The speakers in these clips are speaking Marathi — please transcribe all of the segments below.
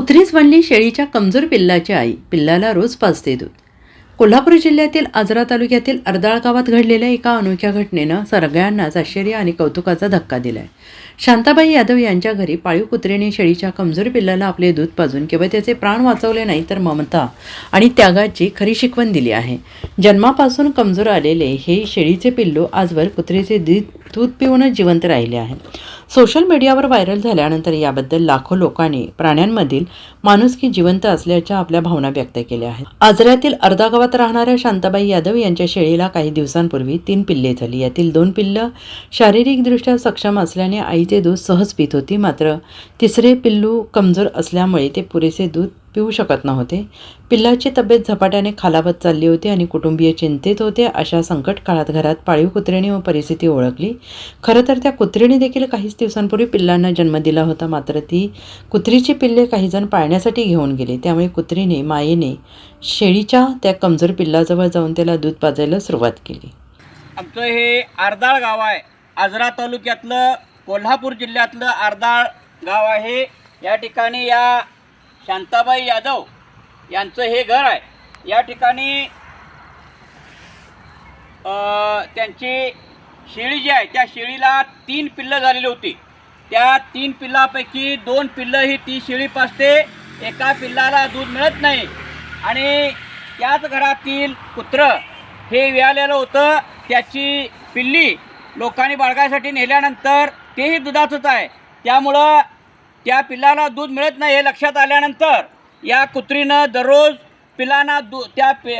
कुत्रीच बनली शेळीच्या कमजोर पिल्लाची आई. पिल्लाला रोज पाजते दूध. कोल्हापूर जिल्ह्यातील आजरा तालुक्यातील अर्दाळ गावात घडलेल्या एका अनोख्या घटनेनं सगळ्यांनाच आश्चर्य आणि कौतुकाचा धक्का दिलाय. शांताबाई यादव यांच्या घरी पाळीव कुत्रेने शेळीच्या कमजोर पिल्लाला आपले दूध पाजून केवळ त्याचे प्राण वाचवले नाही तर ममता आणि त्यागाची खरी शिकवण दिली आहे. जन्मापासून कमजोर आलेले हे शेळीचे पिल्लू आजवर कुत्रीचे दूध दूध पिऊनच जिवंत राहिले आहे सोशल मीडियावर व्हायरल झाल्यानंतर याबद्दल लाखो लोकांनी प्राण्यांमधील माणुसकी जिवंत असल्याच्या आपल्या भावना व्यक्त केल्या आहेत. आजऱ्यातील अर्धा गावात राहणाऱ्या शांताबाई यादव यांच्या शेळीला काही दिवसांपूर्वी तीन पिल्ले झाली. यातील दोन पिल्लं शारीरिकदृष्ट्या सक्षम असल्याने आईचे दूध सहज पित होती. मात्र तिसरे पिल्लू कमजोर असल्यामुळे ते पुरेसे दूध पिऊ शकत नव्हते. पिल्लाची तब्येत झपाट्याने खालावत चालली होती आणि कुटुंबीय चिंतेत होते. अशा संकट काळात घरात पाळीव कुत्र्याने व परिस्थिती ओळखली. खरं तर त्या कुत्रीने देखील काहीच दिवसांपूर्वी पिल्लांना जन्म दिला होता. मात्र ती कुत्रीची पिल्ले काहीजण पाळण्यासाठी घेऊन गेले. त्यामुळे कुत्रीने मायेने शेळीच्या त्या कमजोर पिल्लाजवळ जाऊन त्याला दूध पाजायला सुरुवात केली. आमचं हे आरदाळ गाव आहे. आजरा तालुक्यातलं कोल्हापूर जिल्ह्यातलं आरदाळ गाव आहे. या ठिकाणी या शांताबाई यादव यांचं हे घर आहे. या ठिकाणी त्यांची शेळी जी आहे त्या शेळीला तीन पिल्लं झालेली होती. त्या तीन पिल्लापैकी दोन पिल्लं ही ती शेळी पासते. एका पिल्लाला दूध मिळत नाही. आणि त्याच घरातील कुत्र हे विळालेलं होतं. त्याची पिल्ली लोकांनी बाळगायसाठी नेल्यानंतर तेही दुधाचंच आहे. त्यामुळं त्या पिल्लाला दूध मिळत नाही हे लक्षात आल्यानंतर या कुत्रीनं दररोज पिल्लांना दू त्या पि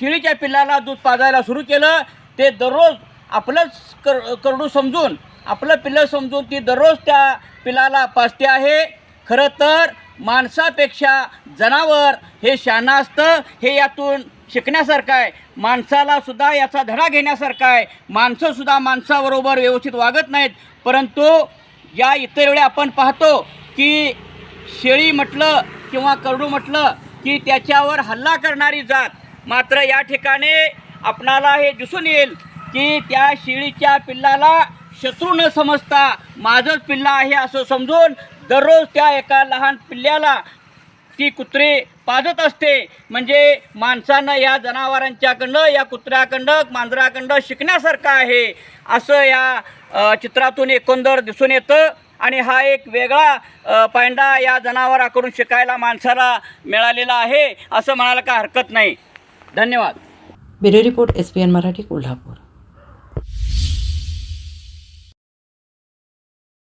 शिळीच्या पिल्लाला दूध पाजायला सुरू केलं. ते दररोज आपलंच कर करडू समजून आपलं पिल्लं समजून ती दररोज त्या पिल्लाला पाजते आहे. खरं तर माणसापेक्षा जनावर हे शाणं असतं हे यातून शिकण्यासारखं आहे. माणसाला सुद्धा याचा धडा घेण्यासारखा आहे. माणसंसुद्धा माणसाबरोबर व्यवस्थित वागत नाहीत. परंतु या इतर वेळी आपण पाहतो की शेळी म्हटलं किंवा करडू म्हटलं की त्याच्यावर हल्ला करणारी जात. मात्र या ठिकाणी आपणाला हे दिसून येईल की त्या शेळीच्या पिल्लाला शत्रू न समजता माझंच पिल्ला आहे असं समजून दररोज त्या एका लहान पिल्ल्याला ती कुत्रे पाजत असते. म्हणजे माणसानं या जनावरांच्याकडनं या कुत्र्याकडं मांजराकडं शिकण्यासारखं आहे. असं या चित्रातून एकंदर दिसून येतं. आणि हा एक वेगळा अ, पायंडा या जनावराकडून शिकायला माणसाला मिळालेला आहे. असं म्हणायला काय हरकत नाही. धन्यवाद. Bureau report S P N Marathi Kolhapur.